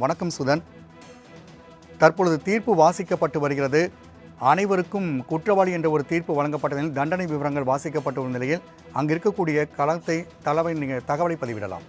வணக்கம் சுதன். தற்பொழுது தீர்ப்பு வாசிக்கப்பட்டு வருகிறது. அனைவருக்கும் குற்றவாளி என்ற ஒரு தீர்ப்பு வழங்கப்பட்ட நிலையில் தண்டனை விவரங்கள் வாசிக்கப்பட்டு வரும் நிலையில் அங்கு இருக்கக்கூடிய களத்தை தலைமை நீங்கள் தகவலை பதிவிடலாம்.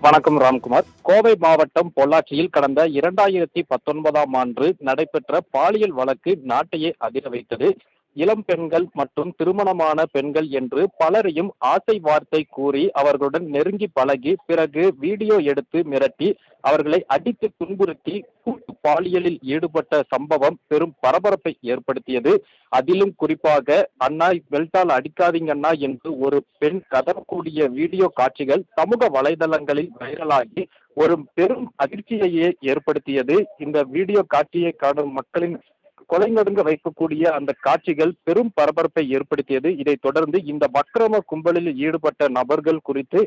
வணக்கம் ராம்குமார். கோவை மாவட்டம் பொள்ளாச்சியில் கடந்த இரண்டாயிரத்தி பத்தொன்பதாம் ஆண்டு நடைபெற்ற பாலியல் வழக்கு நாட்டையே அதிர வைத்தது இளம் பெண்கள் மற்றும் திருமணமான பெண்கள் என்று பலரையும் ஆசை வார்த்தை கூறி அவர்களுடன் நெருங்கி பழகி பிறகு வீடியோ எடுத்து மிரட்டி அவர்களை அடித்து துன்புறுத்தி கூட்டு பாலியலில் ஈடுபட்ட சம்பவம் பெரும் பரபரப்பை ஏற்படுத்தியது. அதிலும் குறிப்பாக அண்ணா பெல்ட்டால் அடிக்காதீங்க அண்ணா என்று ஒரு பெண் கதறக்கூடிய வீடியோ காட்சிகள் சமூக வலைதளங்களில் வைரலாகி ஒரு பெரும் அதிர்ச்சியையே ஏற்படுத்தியது. இந்த வீடியோ காட்சியை காணும் மக்களின் கொலை நடுங்க வைக்கக்கூடிய அந்த காட்சிகள் பெரும் பரபரப்பை ஏற்படுத்தியது. இதைத் தொடர்ந்து இந்த வக்கிரம கும்பலில் ஈடுபட்ட நபர்கள் குறித்து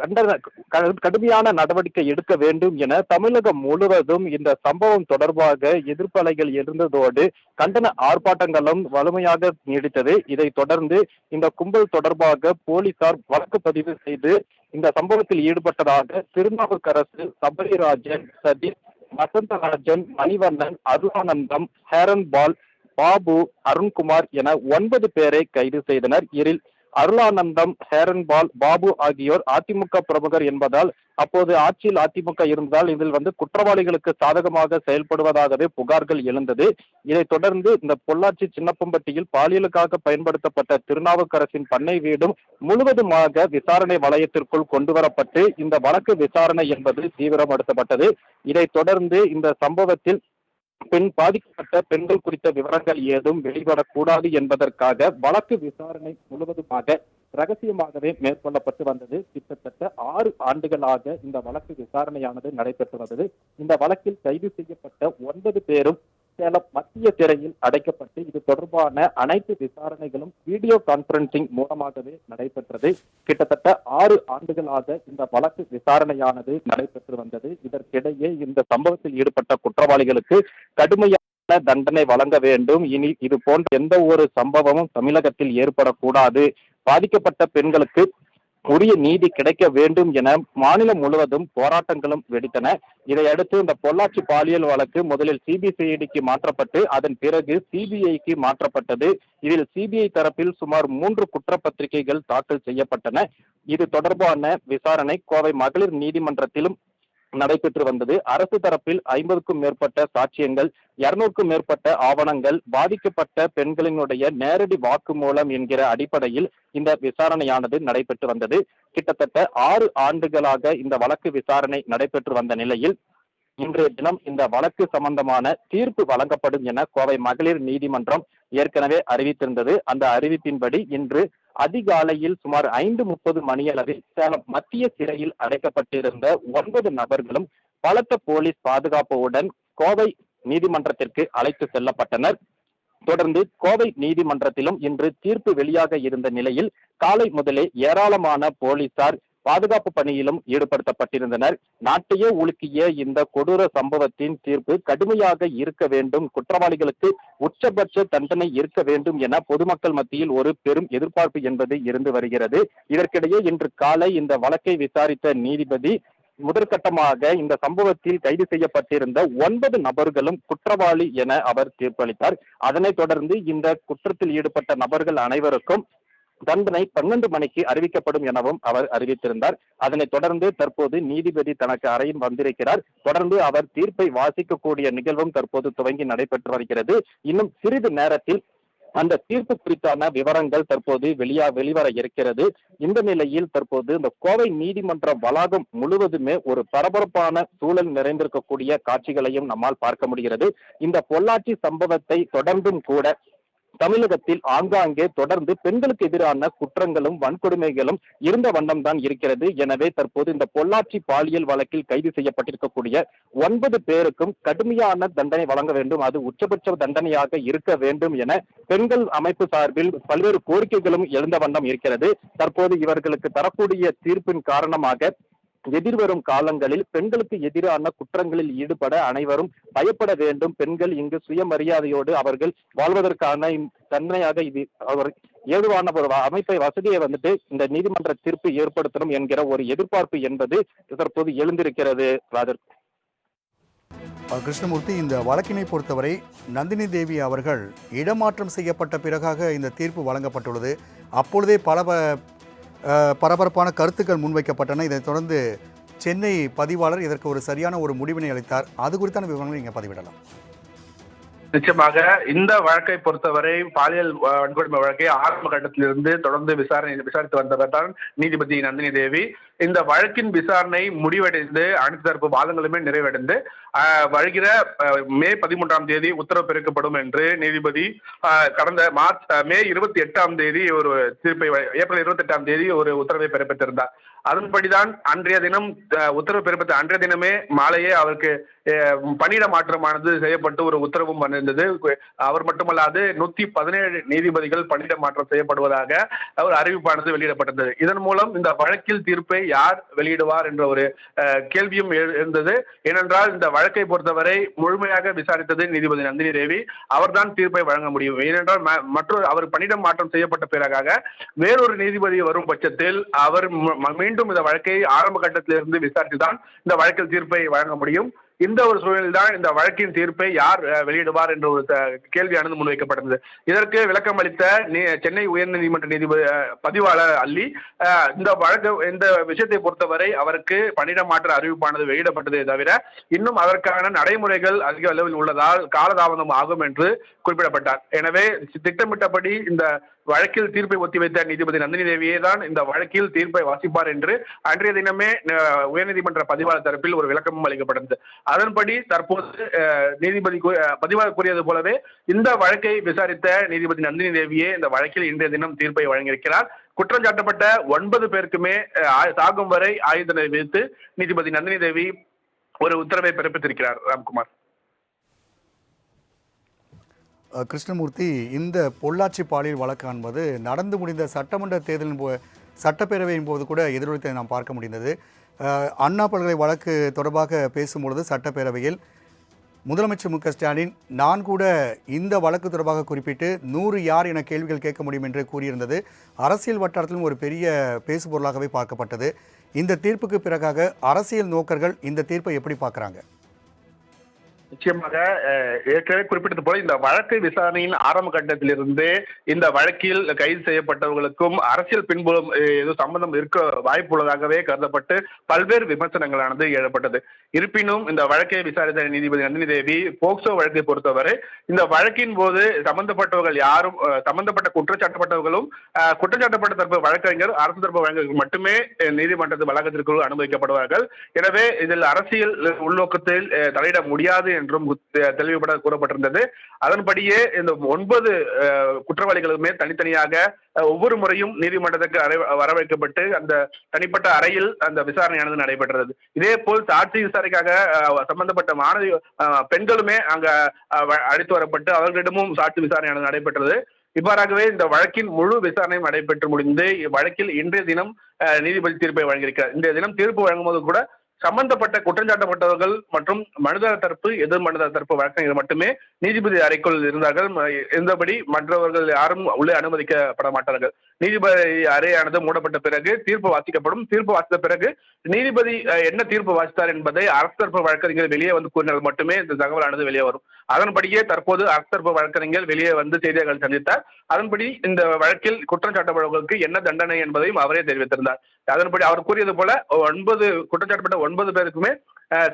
கண்டன க- கடுமையான நடவடிக்கை எடுக்க வேண்டும் என தமிழகம் முழுவதும் இந்த சம்பவம் தொடர்பாக எதிர்ப்பலைகள் இருந்ததோடு கண்டன ஆர்ப்பாட்டங்களும் வலிமையாக நீடித்தது. இதைத் தொடர்ந்து இந்த கும்பல் தொடர்பாக போலீசார் வழக்கு பதிவு செய்து இந்த சம்பவத்தில் ஈடுபட்டதாக திருநாவுக்கரசு சபரிராஜன் சதீஷ் வசந்தராஜன் மணிவண்ணன் அருளானந்தம் ஹேரன் பால் பாபு அருண்குமார் என ஒன்பது பேரை கைது செய்தனர். இதில் அருளானந்தம் ஹேரன்பால் பாபு ஆகியோர் அதிமுக பிரமுகர் என்பதால் அப்போது ஆட்சியில் அதிமுக இருந்ததால் இதில் வந்து குற்றவாளிகளுக்கு சாதகமாக செயல்படுவதாகவே புகார்கள் எழுந்தது. இதைத் தொடர்ந்து இந்த பொள்ளாச்சி சின்னப்பம்பட்டியில் பாலியலுக்காக பயன்படுத்தப்பட்ட திருநாவுக்கரசின் பண்ணை வீடும் முழுவதுமாக விசாரணை வளையத்திற்குள் கொண்டு வரப்பட்டு இந்த வழக்கு விசாரணை என்பது தீவிரப்படுத்தப்பட்டது. இதைத் தொடர்ந்து இந்த சம்பவத்தில் பெண் பாதிக்கப்பட்ட பெண்கள் குறித்த விவரங்கள் ஏதும் வெளிவரக்கூடாது என்பதற்காக வழக்கு விசாரணை முழுவதுமாக ரகசியமாகவே மேற்கொள்ளப்பட்டு வந்தது. கிட்டத்தட்ட ஆறு ஆண்டுகளாக இந்த வழக்கு விசாரணையானது நடைபெற்று வந்தது. இந்த வழக்கில் கைது செய்யப்பட்ட ஒன்பது பேரும் சேலம் மத்திய சிறையில் அடைக்கப்பட்டு இது தொடர்பான அனைத்து விசாரணைகளும் வீடியோ கான்பரன்சிங் மூலமாகவே நடைபெற்றது. கிட்டத்தட்ட ஆறு ஆண்டுகளாக இந்த வழக்கு விசாரணையானது நடைபெற்று வந்தது. இதற்கிடையே இந்த சம்பவத்தில் ஈடுபட்ட குற்றவாளிகளுக்கு கடுமையான தண்டனை வழங்க வேண்டும். இனி இது போன்ற எந்த ஒரு சம்பவமும் தமிழகத்தில் ஏற்படக்கூடாது. பாதிக்கப்பட்ட பெண்களுக்கு உரிய நீதி கிடைக்க வேண்டும் என மாநிலம் முழுவதும் போராட்டங்களும் வெடித்தன. இதையடுத்து இந்த பொள்ளாச்சி பாலியல் வழக்கு முதலில் சிபிசிஐடிக்கு மாற்றப்பட்டு அதன் பிறகு சிபிஐக்கு மாற்றப்பட்டது. இதில் சிபிஐ தரப்பில் சுமார் மூன்று குற்றப்பத்திரிகைகள் தாக்கல் செய்யப்பட்டன. இது தொடர்பான விசாரணை கோவை மகளிர் நீதிமன்றத்திலும் நடைபெற்று வந்தது. அரசு தரப்பில் ஐம்பதுக்கும் மேற்பட்ட சாட்சியங்கள் இருநூறுக்கும் மேற்பட்ட ஆவணங்கள் பாதிக்கப்பட்ட பெண்களினுடைய நேரடி வாக்குமூலம் என்கிற அடிப்படையில் இந்த விசாரணையானது நடைபெற்று வந்தது. கிட்டத்தட்ட ஆறு ஆண்டுகளாக இந்த வழக்கு விசாரணை நடைபெற்று வந்த நிலையில் இன்றைய தினம் இந்த வழக்கு சம்பந்தமான தீர்ப்பு வழங்கப்படும் என கோவை மகளிர் நீதிமன்றம் ஏற்கனவே அறிவித்திருந்தது. அந்த அறிவிப்பின்படி இன்று அதிகாலையில் சுமார் ஐந்து முப்பது மணியளவில் சேலம் மத்திய சிறையில் அடைக்கப்பட்டிருந்த ஒன்பது நபர்களும் பலத்த போலீஸ் பாதுகாப்புடன் கோவை நீதிமன்றத்திற்கு அழைத்து செல்லப்பட்டனர். தொடர்ந்து கோவை நீதிமன்றத்திலும் இன்று தீர்ப்பு வெளியாக இருந்த நிலையில் காலை முதலே ஏராளமான போலீசார் பாதுகாப்பு பணியிலும் ஈடுபடுத்தப்பட்டிருந்தனர். நாட்டையே உலுக்கிய இந்த கொடூர சம்பவத்தின் தீர்ப்பு கடுமையாக இருக்க வேண்டும். குற்றவாளிகளுக்கு உச்சபட்ச தண்டனை இருக்க வேண்டும் என பொதுமக்கள் மத்தியில் ஒரு பெரும் எதிர்பார்ப்பு என்பது இருந்து வருகிறது. இதற்கிடையே இன்று காலை இந்த வழக்கை விசாரித்த நீதிபதி முதற்கட்டமாக இந்த சம்பவத்தில் கைது செய்யப்பட்டிருந்த ஒன்பது நபர்களும் குற்றவாளி என அவர் தீர்ப்பளித்தார். அதனைத் தொடர்ந்து இந்த குற்றத்தில் ஈடுபட்ட நபர்கள் அனைவருக்கும் தண்டனை பன்னெண்டு மணிக்கு அறிவிக்கப்படும் எனவும் அவர் அறிவித்திருந்தார். அதனைத் தொடர்ந்து தற்போது நீதிபதி தனக்கு அறையில் வந்திருக்கிறார். தொடர்ந்து அவர் தீர்ப்பை வாசிக்கக்கூடிய நிகழ்வும் தற்போது துவங்கி நடைபெற்று வருகிறது. இன்னும் சிறிது நேரத்தில் அந்த தீர்ப்பு குறித்தான விவரங்கள் தற்போது வெளியா வெளிவர இருக்கிறது. இந்த நிலையில் தற்போது இந்த கோவை நீதிமன்ற வளாகம் முழுவதுமே ஒரு பரபரப்பான சூழல் நிறைந்திருக்கக்கூடிய காட்சிகளையும் நம்மால் பார்க்க முடிகிறது. இந்த பொள்ளாச்சி சம்பவத்தை தொடர்ந்தும் கூட தமிழகத்தில் ஆங்காங்கே தொடர்ந்து பெண்களுக்கு எதிரான குற்றங்களும் வன்கொடுமைகளும் இருந்த வண்ணம் தான் இருக்கிறது. எனவே தற்போது இந்த பொள்ளாச்சி பாலியல் வழக்கில் கைது செய்யப்பட்டிருக்கக்கூடிய ஒன்பது பேருக்கும் கடுமையான தண்டனை வழங்க வேண்டும். அது உச்சபட்ச தண்டனையாக இருக்க வேண்டும் என பெண்கள் அமைப்பு சார்பில் பல்வேறு கோரிக்கைகளும் எழுந்த வண்ணம் இருக்கிறது. தற்போது இவர்களுக்கு தரக்கூடிய தீர்ப்பின் காரணமாக எதிர்வரும் காலங்களில் பெண்களுக்கு எதிரான குற்றங்களில் ஈடுபட அனைவரும் பயப்பட வேண்டும். பெண்கள் இங்கு சுயமரியாதையோடு அவர்கள் வாழ்வதற்கான தன்மையாக இது அவர் ஏதுவான ஒரு அமைப்பை வசதியை வந்துட்டு இந்த நீதிமன்ற தீர்ப்பு ஏற்படுத்தணும் என்கிற ஒரு எதிர்பார்ப்பு என்பது தற்போது எழுந்திருக்கிறது ராஜர் கிருஷ்ணமூர்த்தி இந்த வழக்கினை பொறுத்தவரை நந்தினி தேவி அவர்கள் இடமாற்றம் செய்யப்பட்ட பிறகாக இந்த தீர்ப்பு வழங்கப்பட்டுள்ளது. அப்பொழுதே பல பரபரப்பான கருத்துக்கள் முன்வைக்கப்பட்டன. இதைத் தொடர்ந்து சென்னை பதிவாளர் இதற்கு ஒரு சரியான ஒரு முடிவினை அளித்தார். அது குறித்தான விவரங்களை நீங்கள் பதிவிடலாம். நிச்சயமாக இந்த வழக்கை பொறுத்தவரை பாலியல் வன்கொடுமை வழக்கை ஆரம்ப கட்டத்திலிருந்து தொடர்ந்து விசாரணை விசாரித்து வந்தவர் தான் நீதிபதி நந்தினி தேவி. இந்த வழக்கின் விசாரணை முடிவடைந்து அனைத்து தரப்பு வாதங்களுமே நிறைவடைந்து வருகிற மே பதிமூன்றாம் தேதி உத்தரவு பிறக்கப்படும் என்று நீதிபதி கடந்த மார்ச் மே இருபத்தி எட்டாம் தேதி ஒரு தீர்ப்பை ஏப்ரல் இருபத்தி எட்டாம் தேதி ஒரு உத்தரவை பிறப்பித்திருந்தார். அதன்படிதான் அன்றைய தினம் உத்தரவு பிறப்பித்த அன்றைய தினமே மாலையே அவருக்கு பணியிட மாற்றமானது செய்யப்பட்டு ஒரு உத்தரவும் வந்திருந்தது. அவர் மட்டுமல்லாது நூத்தி பதினேழு நீதிபதிகள் பணியிட மாற்றம் செய்யப்படுவதாக ஒரு அறிவிப்பானது வெளியிடப்பட்டது. இதன் மூலம் இந்த வழக்கில் தீர்ப்பை யார் வெளியிடுவார் என்ற ஒரு கேள்வியும் இருந்தது ஏனென்றால் இந்த வழக்கை பொறுத்தவரை முழுமையாக விசாரித்தது நீதிபதி நந்தினி தேவி. அவர்தான் தீர்ப்பை வழங்க முடியும். ஏனென்றால் மற்றொரு அவர் பணியிடம் மாற்றம் செய்யப்பட்ட பிறகாக வேறொரு நீதிபதி வரும் பட்சத்தில் அவர் ம- மீண்டும் இந்த வழக்கை ஆரம்ப கட்டத்திலிருந்து விசாரித்து தான் இந்த வழக்கில் தீர்ப்பை வழங்க முடியும். இந்த ஒரு சூழலில் தான் இந்த வழக்கின் தீர்ப்பை யார் வெளியிடுவார் என்ற ஒரு த- கேள்வியானது முன்வைக்கப்பட்டது. இதற்கு விளக்கம் அளித்த நீ- சென்னை உயர்நீதிமன்ற நீதிபதி பதிவாளர் அல்லி இந்த வழக்கு இந்த விஷயத்தை பொறுத்தவரை அவருக்கு பணியிட மாற்ற அறிவிப்பானது வெளியிடப்பட்டதே தவிர இன்னும் அதற்கான நடைமுறைகள் அதிக அளவில் உள்ளதால் காலதாமதம் ஆகும் என்று குறிப்பிடப்பட்டார். எனவே திட்டமிட்டபடி இந்த வழக்கில் தீர்ப்பை ஒத்திவைத்த நீதிபதி நந்தினி தேவியே தான் இந்த வழக்கில் தீர்ப்பை வாசிப்பார் என்று அன்றைய தினமே உயர்நீதிமன்ற பதிவாளர் தரப்பில் ஒரு விளக்கமும் அளிக்கப்பட்டது. அதன்படி தற்போது நீதிபதி பதிவாளர் கூறியது போலவே இந்த வழக்கை விசாரித்த நீதிபதி நந்தினி தேவியே இந்த வழக்கில் இன்றைய தினம் தீர்ப்பை வழங்கியிருக்கிறார். குற்றம் சாட்டப்பட்ட ஒன்பது பேருக்குமே அஹ், சாகும் வரை ஆயுதனை விதித்து நீதிபதி நந்தினி தேவி ஒரு உத்தரவை பிறப்பித்திருக்கிறார். ராம்குமார். கிருஷ்ணமூர்த்தி இந்த பொள்ளாச்சி பாலியல் வழக்கு என்பது நடந்து முடிந்த சட்டமன்ற தேர்தலின் போ சட்டப்பேரவையின் போது கூட எதிரொலித்ததை நாம் பார்க்க முடிந்தது. அண்ணா பல்கலை வழக்கு தொடர்பாக பேசும்பொழுது சட்டப்பேரவையில் முதலமைச்சர் மு க ஸ்டாலின் நான் கூட இந்த வழக்கு தொடர்பாக குறிப்பிட்டு நூறு யார் என கேள்விகள் கேட்க முடியும் என்று கூறியிருந்தது. அரசியல் வட்டாரத்திலும் ஒரு பெரிய பேசுபொருளாகவே பார்க்கப்பட்டது. இந்த தீர்ப்புக்கு பிறகாக அரசியல் நோக்கர்கள் இந்த தீர்ப்பை எப்படி பார்க்குறாங்க? நிச்சயமாக ஏற்கனவே குறிப்பிட்டது போல இந்த வழக்கு விசாரணையின் ஆரம்ப கட்டத்திலிருந்து இந்த வழக்கில் கைது செய்யப்பட்டவர்களுக்கும் அரசியல் பின்புலம் ஏதோ சம்பந்தம் இருக்க வாய்ப்புள்ளதாகவே கருதப்பட்டு பல்வேறு விமர்சனங்களானது எழப்பட்டது இருப்பினும் இந்த வழக்கை விசாரித்த நீதிபதி நந்தினி தேவி போக்சோ வழக்கை பொறுத்தவரை இந்த வழக்கின் போது சம்பந்தப்பட்டவர்கள் யாரும் சம்பந்தப்பட்ட குற்றச்சாட்டப்பட்டவர்களும் குற்றச்சாட்டப்பட்ட தரப்பு வழக்கறிஞர் அரசு தரப்பு வழக்கறிஞர் மட்டுமே அஹ், நீதிமன்றத்து வளாகத்திற்குள் அனுமதிக்கப்படுவார்கள். எனவே இதில் அரசியல் உள்நோக்கத்தில் தலையிட முடியாது என்றும் தெளிவுபட கூறப்பட்டிருந்தது. அதன்படியே இந்த ஒன்பது குற்றவாளிகளுமே தனித்தனியாக ஒவ்வொரு முறையும் நீதிமன்றத்துக்கு அறை வரவைக்கப்பட்டு அந்த தனிப்பட்ட அறையில் அந்த விசாரணையானது நடைபெற்றது. இதே போல் சாட்சி விசாரணைக்காக சம்பந்தப்பட்ட மாணவி பெண்களுமே அங்க அழைத்து வரப்பட்டு அவர்களிடமும் சாட்சி விசாரணையானது நடைபெற்றது. இவ்வாறாகவே இந்த வழக்கின் முழு விசாரணையும் நடைபெற்று முடிந்து இவ்வழக்கில் இன்றைய தினம் நீதிபதி தீர்ப்பை வழங்கியிருக்கிறார். இன்றைய தினம் தீர்ப்பு வழங்கும்போது கூட சம்பந்தப்பட்ட குற்றஞ்சாட்டப்பட்டவர்கள் மற்றும் மனிதர தரப்பு எதிர் மனிதர தரப்பு வழக்கறிஞர் மட்டுமே நீதிபதி அறைக்குள் இருந்தார்கள். இருந்தபடி மற்றவர்கள் யாரும் உள்ளே அனுமதிக்கப்பட மாட்டார்கள். நீதிபதி அறையானது மூடப்பட்ட பிறகு தீர்ப்பு வாசிக்கப்படும். தீர்ப்பு வாசித்த பிறகு நீதிபதி என்ன தீர்ப்பு வாசித்தார் என்பதை அரசு தரப்பு வழக்கறிஞர் வெளியே வந்து கூறினால் மட்டுமே இந்த தகவலானது வெளியே வரும். அதன்படியே தற்போது அரசு தரப்பு வழக்கறிஞர் வெளியே வந்து செய்தியாளர்கள் சந்தித்தார். அதன்படி இந்த வழக்கில் குற்றம் சாட்டப்பட்டவர்களுக்கு என்ன தண்டனை என்பதையும் அவரே தெரிவித்திருந்தார். அதன்படி அவர் கூறியது போல ஒன்பது குற்றச்சாட்டப்பட்ட ஒன்பது பேருக்குமே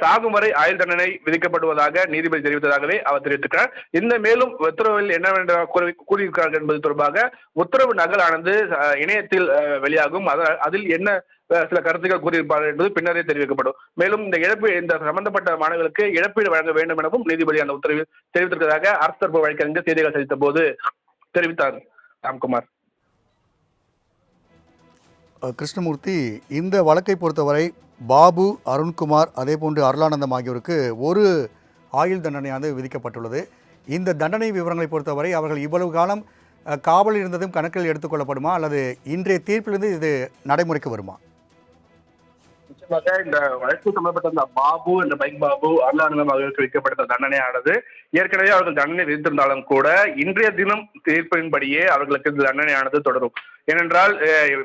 சாகும் வரை ஆயுள் தண்டனை விதிக்கப்படுவதாக நீதிபதி தெரிவித்ததாகவே அவர் தெரிவித்திருக்கிறார். இந்த மேலும் உத்தரவில் என்னவென்ற கூறி- கூறியிருக்கிறார்கள் என்பது தொடர்பாக உத்தரவு நகலானது ஆனது இணையத்தில் வெளியாகும். அதில் என்ன சில கருத்துக்கள் கூறியிருப்பார்கள் என்பது பின்னரே தெரிவிக்கப்படும். மேலும் இந்த இழப்பு இந்த சம்பந்தப்பட்ட மாணவர்களுக்கு இழப்பீடு வழங்க வேண்டும் எனவும் நீதிபதி அந்த உத்தரவில் தெரிவித்திருக்கிறதாக அரசு தரப்பு வழக்கறிஞர் செய்திகள் சந்தித்த போது தெரிவித்தார். ராம்குமார். கிருஷ்ணமூர்த்தி இந்த வழக்கை பொறுத்தவரை பாபு அருண்குமார் அதே போன்று அருளானந்தம் ஆகியோருக்கு ஒரு ஆயுள் தண்டனையானது விதிக்கப்பட்டுள்ளது. இந்த தண்டனை விவரங்களை பொறுத்தவரை அவர்கள் இவ்வளவு காலம் அஹ், காவலில் இருந்ததும் கணக்கில் எடுத்துக்கொள்ளப்படுமா அல்லது இன்றைய தீர்ப்பிலிருந்து இது நடைமுறைக்கு வருமா? நிச்சயமாக இந்த வழக்கு சம்பந்தப்பட்ட இந்த பாபு இந்த பைக் பாபு அருளானந்தம் அவர்களுக்கு விதிக்கப்பட்ட தண்டனையானது. ஏற்கனவே அவர்கள் தண்டனை விதித்திருந்தாலும் கூட இன்றைய தினம் தீர்ப்பின்படியே அவர்களுக்கு இந்த தண்டனையானது தொடரும். ஏனென்றால்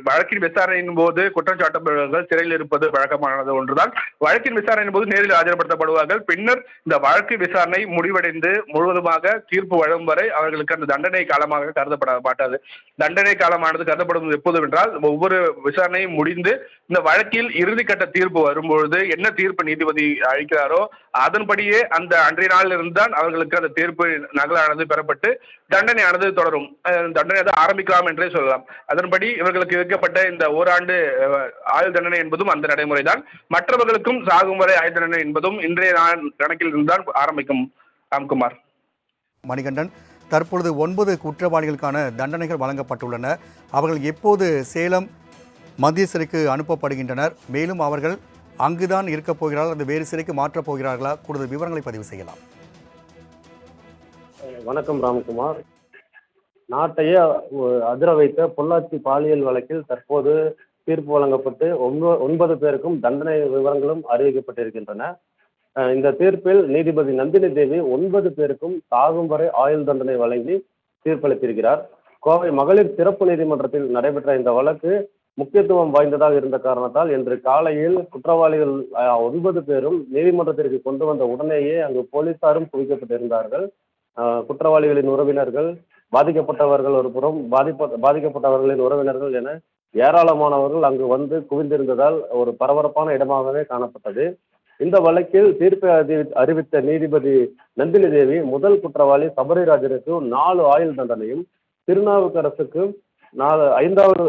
வழக்கின் விசாரணையின் போது குற்றம் சாட்டப்படுபவர்கள் சிறையில் இருப்பது வழக்கமானது ஒன்றுதான். வழக்கின் விசாரணையின் போது நேரில் ஆஜர்படுத்தப்படுவார்கள். பின்னர் இந்த வழக்கு விசாரணை முடிவடைந்து முழுவதுமாக தீர்ப்பு வழங்கும் வரை அவர்களுக்கு அந்த தண்டனை காலமாக கருதப்பட மாட்டாது. தண்டனை காலமானது கருதப்படும் எப்போது என்றால் ஒவ்வொரு விசாரணையும் முடிந்து இந்த வழக்கில் இறுதிக்கட்ட தீர்ப்பு வரும்பொழுது என்ன தீர்ப்பு நீதிபதி அளிக்கிறாரோ அதன்படியே அந்த அன்றைய நாளில் இருந்துதான் அவர்களுக்கு அந்த தீர்ப்பு நகலானது பெறப்பட்டு தண்டனையானது தொடரும். தண்டனை அது ஆரம்பிக்கலாம் என்றே சொல்லலாம். அதன்படி இவர்களுக்கு விதிக்கப்பட்ட இந்த ஓராண்டு ஆயுள் தண்டனை என்பதும் அந்த நடைமுறைதான். மற்றவர்களுக்கும் சாகும் வரை ஆயுள் தண்டனை என்பதும் இன்றைய கணக்கில் இருந்துதான் ஆரம்பிக்கும். ராம்குமார். மணிகண்டன் தற்பொழுது ஒன்பது குற்றவாளிகளுக்கான தண்டனைகள் வழங்கப்பட்டுள்ளன. அவர்கள் எப்போது சேலம் மத்திய சிறைக்கு அனுப்பப்படுகின்றனர்? மேலும் அவர்கள் அங்குதான் இருக்கப் போகிறார்கள் அல்லது வேறு சிறைக்கு மாற்றப் போகிறார்களா? கூடுதல் விவரங்களை பதிவு செய்யலாம். வணக்கம் ராம்குமார். நாட்டையே அதிர வைத்த பொள்ளாச்சி பாலியல் வழக்கில் தற்போது தீர்ப்பு வழங்கப்பட்டு ஒன்ப ஒன்பது பேருக்கும் தண்டனை விவரங்களும் அறிவிக்கப்பட்டிருக்கின்றன. இந்த தீர்ப்பில் நீதிபதி நந்தினி தேவி ஒன்பது பேருக்கும் சாகும் வரை ஆயுள் தண்டனை வழங்கி தீர்ப்பளித்திருக்கிறார். கோவை மகளிர் சிறப்பு நீதிமன்றத்தில் நடைபெற்ற இந்த வழக்கு முக்கியத்துவம் வாய்ந்ததாக இருந்த காரணத்தால் இன்று காலையில் குற்றவாளிகள் ஒன்பது பேரும் நீதிமன்றத்திற்கு கொண்டு வந்த உடனேயே அங்கு போலீசாரும் குவிக்கப்பட்டிருந்தார்கள். குற்றவாளிகளின் உறவினர்கள் பாதிக்கப்பட்டவர்கள் ஒரு புறம் பாதிப்ப பாதிக்கப்பட்டவர்களின் உறவினர்கள் என ஏராளமானவர்கள் அங்கு வந்து குவிந்திருந்ததால் ஒரு பரபரப்பான இடமாகவே காணப்பட்டது. இந்த வழக்கில் தீர்ப்பை அறிவி- அறிவித்த நீதிபதி நந்தினி தேவி முதல் குற்றவாளி சபரிராஜனுக்கு நாலு ஆயுள் தண்டனையும் திருநாவுக்கரசுக்கு நாலு ஐந்தாவது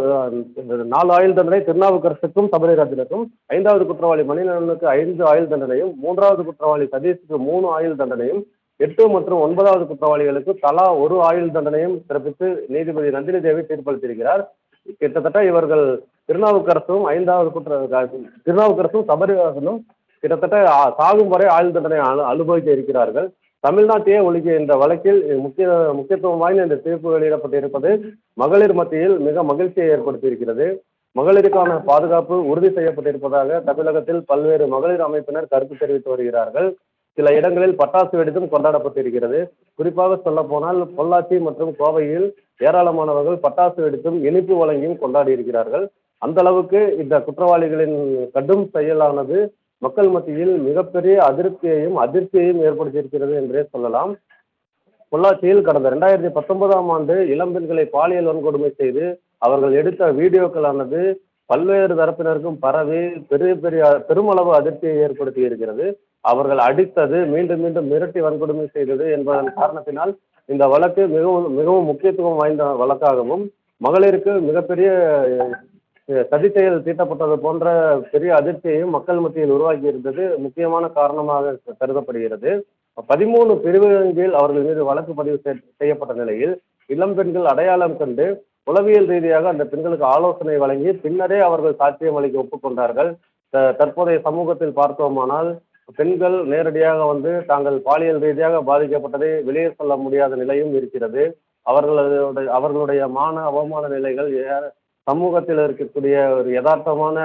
நாலு ஆயுள் தண்டனை திருநாவுக்கரசுக்கும் சபரிராஜனுக்கும் ஐந்தாவது குற்றவாளி மணிநலனுக்கு ஐந்து ஆயுள் தண்டனையும் மூன்றாவது குற்றவாளி சதீஷுக்கு மூணு ஆயுள் தண்டனையும் எட்டு மற்றும் ஒன்பதாவது குற்றவாளிகளுக்கு தலா ஒரு ஆயுள் தண்டனையும் பிறப்பித்து நீதிபதி நந்தினி தேவி தீர்ப்பளித்திருக்கிறார். கிட்டத்தட்ட இவர்கள் திருநாவுக்கரசும் ஐந்தாவது குற்ற திருநாவுக்கரசும் சபரிவாசனும் கிட்டத்தட்ட சாகும் வரை ஆயுள் தண்டனை அனு அனுபவிக்க இருக்கிறார்கள். தமிழ்நாட்டையே ஒழிக்க இந்த வழக்கில் முக்கிய முக்கியத்துவம் வாய்ந்த இந்த தீர்ப்பு வெளியிடப்பட்டிருப்பது மகளிர் மத்தியில் மிக மகிழ்ச்சியை ஏற்படுத்தியிருக்கிறது. மகளிருக்கான பாதுகாப்பு உறுதி செய்யப்பட்டிருப்பதாக தமிழகத்தில் பல்வேறு மகளிர் அமைப்பினர் கருத்து தெரிவித்து வருகிறார்கள். சில இடங்களில் பட்டாசு வெடித்தும் கொண்டாடப்பட்டிருக்கிறது. குறிப்பாக சொல்ல போனால் பொள்ளாச்சி மற்றும் கோவையில் ஏராளமானவர்கள் பட்டாசு வெடித்தும் இனிப்பு வழங்கியும் கொண்டாடி இருக்கிறார்கள் அந்த அளவுக்கு இந்த குற்றவாளிகளின் கடும் செயலானது மக்கள் மத்தியில் மிகப்பெரிய அதிருப்தியையும் அதிர்ச்சியையும் ஏற்படுத்தியிருக்கிறது என்றே சொல்லலாம். பொள்ளாச்சியில் கடந்த ரெண்டாயிரத்தி பத்தொன்பதாம் ஆண்டு இளம்பெண்களை பாலியல் வன்கொடுமை செய்து அவர்கள் எடுத்த வீடியோக்களானது பல்வேறு தரப்பினருக்கும் பரவி பெரிய பெரிய பெருமளவு அதிர்ச்சியை ஏற்படுத்தி இருக்கிறது அவர்கள் அடித்தது மீண்டும் மீண்டும் மிரட்டி வன்கொடுமை செய்தது என்பதன் காரணத்தினால் இந்த வழக்கு மிகவும் மிகவும் முக்கியத்துவம் வாய்ந்த வழக்காகவும் மகளிருக்கு மிகப்பெரிய சதி செயல் தீட்டப்பட்டது போன்ற பெரிய அதிர்ச்சியையும் மக்கள் மத்தியில் உருவாக்கி இருந்தது முக்கியமான காரணமாக கருதப்படுகிறது. பதிமூணு பிரிவுகளின் கீழ் அவர்கள் மீது வழக்கு பதிவு செய்யப்பட்ட நிலையில் இளம் பெண்கள் அடையாளம் கண்டு உளவியல் ரீதியாக அந்த பெண்களுக்கு ஆலோசனை வழங்கி பின்னரே அவர்கள் சாட்சியம் அளிக்க ஒப்புக்கொண்டார்கள். த- தற்போதைய சமூகத்தில் பார்த்தோமானால் பெண்கள் நேரடியாக வந்து தாங்கள் பாலியல் ரீதியாக பாதிக்கப்பட்டதை வெளியே சொல்ல முடியாத நிலையும் இருக்கிறது. அவர்களுடைய அவர்களுடைய மான அவமான நிலைகள் சமூகத்தில் இருக்கக்கூடிய ஒரு யதார்த்தமான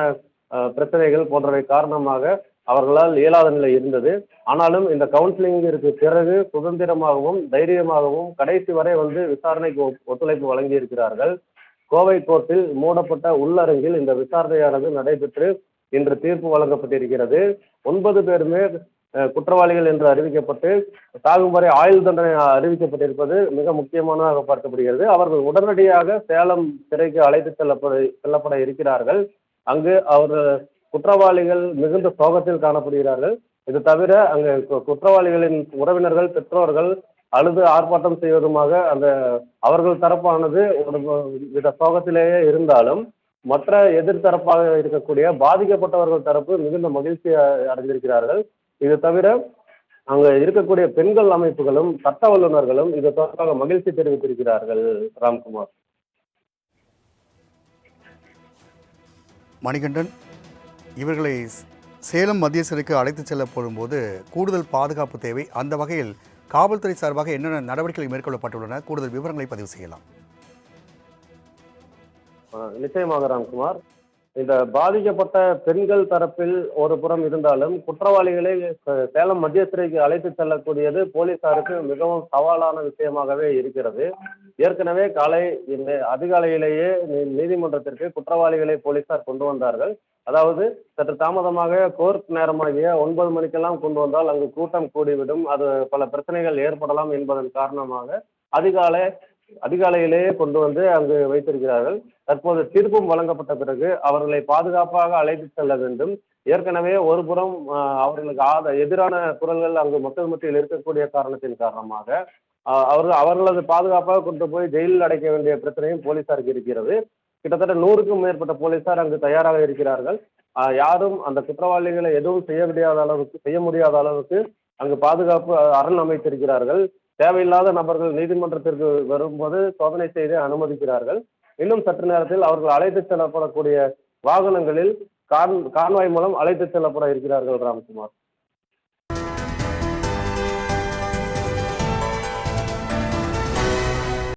பிரச்சனைகள் போன்றவை காரணமாக அவர்களால் இயலாத நிலை இருந்தது. ஆனாலும் இந்த கவுன்சிலிங்கிற்கு பிறகு சுதந்திரமாகவும் தைரியமாகவும் கடைசி வரை வந்து விசாரணைக்கு ஒ- ஒத்துழைப்பு வழங்கி இருக்கிறார்கள் கோவை கோர்ட்டில் மூடப்பட்ட உள்ளரங்கில் இந்த விசாரணையானது நடைபெற்று இன்று தீர்ப்பு வழங்கப்பட்டிருக்கிறது. ஒன்பது பேருமே குற்றவாளிகள் என்று அறிவிக்கப்பட்டு சாகும் வரை ஆயுள் தண்டனை அறிவிக்கப்பட்டிருப்பது மிக முக்கியமானதாக பார்க்கப்படுகிறது. அவர்கள் உடனடியாக சேலம் சிறைக்கு அழைத்து செல்லப்பட செல்லப்பட இருக்கிறார்கள். அங்கு அவர் குற்றவாளிகள் மிகுந்த சோகத்தில் காணப்படுகிறார்கள். இது தவிர அங்கு கு- குற்றவாளிகளின் உறவினர்கள் பெற்றோர்கள் அழுது ஆர்ப்பாட்டம் செய்வதுமாக அந்த அவர்கள் தரப்பானது ஒரு வித சோகத்திலேயே இருந்தாலும் மற்ற எதிர்த்தரப்பாக இருக்கக்கூடிய பாதிக்கப்பட்டவர்கள் தரப்பு மிகுந்த மகிழ்ச்சி அடைந்திருக்கிறார்கள். இது தவிர அங்க இருக்கக்கூடிய பெண்கள் அமைப்புகளும் சட்ட வல்லுநர்களும் இது தொடர்பாக மகிழ்ச்சி தெரிவித்திருக்கிறார்கள் ராம்குமார். மணிகண்டன் இவர்களை சேலம் மத்திய சிறைக்கு அழைத்து செல்லப்படும் போது கூடுதல் பாதுகாப்பு தேவை. அந்த வகையில் காவல்துறை சார்பாக என்னென்ன நடவடிக்கைகள் மேற்கொள்ளப்பட்டுள்ளன? கூடுதல் விவரங்களை பதிவு செய்யலாம். நிச்சயமாக ராம்குமார். இந்த பாதிக்கப்பட்ட பெண்கள் தரப்பில் ஒரு புறம் இருந்தாலும் குற்றவாளிகளை சேலம் மத்திய சிறைக்கு அழைத்து செல்லக்கூடியது போலீசாருக்கு மிகவும் சவாலான விஷயமாகவே இருக்கிறது. ஏற்கனவே காலை இந்த அதிகாலையிலேயே நீ- நீதிமன்றத்திற்கு குற்றவாளிகளை போலீசார் கொண்டு வந்தார்கள். அதாவது சற்று தாமதமாக கோர்ட் நேரமாகிய ஒன்பது மணிக்கெல்லாம் கொண்டு வந்தால் அங்கு கூட்டம் கூடிவிடும். அது பல பிரச்சனைகள் ஏற்படலாம் என்பதன் காரணமாக அதிகாலை அதிகாலையிலேயே கொண்டு வந்து அங்கு வைத்திருக்கிறார்கள். தற்போது தீர்ப்பும் வழங்கப்பட்ட பிறகு அவர்களை பாதுகாப்பாக அழைத்து செல்ல வேண்டும். ஏற்கனவே ஒரு புறம் அவர்களுக்கு ஆத எதிரான குரல்கள் அங்கு மக்கள் மத்தியில் இருக்கக்கூடிய காரணத்தின் காரணமாக அவர்கள் அவர்களது பாதுகாப்பாக கொண்டு போய் ஜெயிலில் அடைக்க வேண்டிய பிரச்சனையும் போலீசாருக்கு இருக்கிறது. கிட்டத்தட்ட நூறுக்கும் மேற்பட்ட போலீசார் அங்கு தயாராக இருக்கிறார்கள். யாரும் அந்த குற்றவாளிகளை எதுவும் செய்ய முடியாத அளவுக்கு செய்ய முடியாத அளவுக்கு அங்கு பாதுகாப்பு அரண் அமைத்திருக்கிறார்கள். தேவையில்லாத நபர்கள் நீதிமன்றத்திற்கு வரும்போது சோதனை செய்து அனுமதிக்கிறார்கள். இன்னும் சற்று நேரத்தில் அவர்கள் அழைத்து செல்லப்படக்கூடிய வாகனங்களில் கான் கான்வாய் மூலம் அழைத்து செல்லப்பட இருக்கிறார்கள் ராம்குமார்.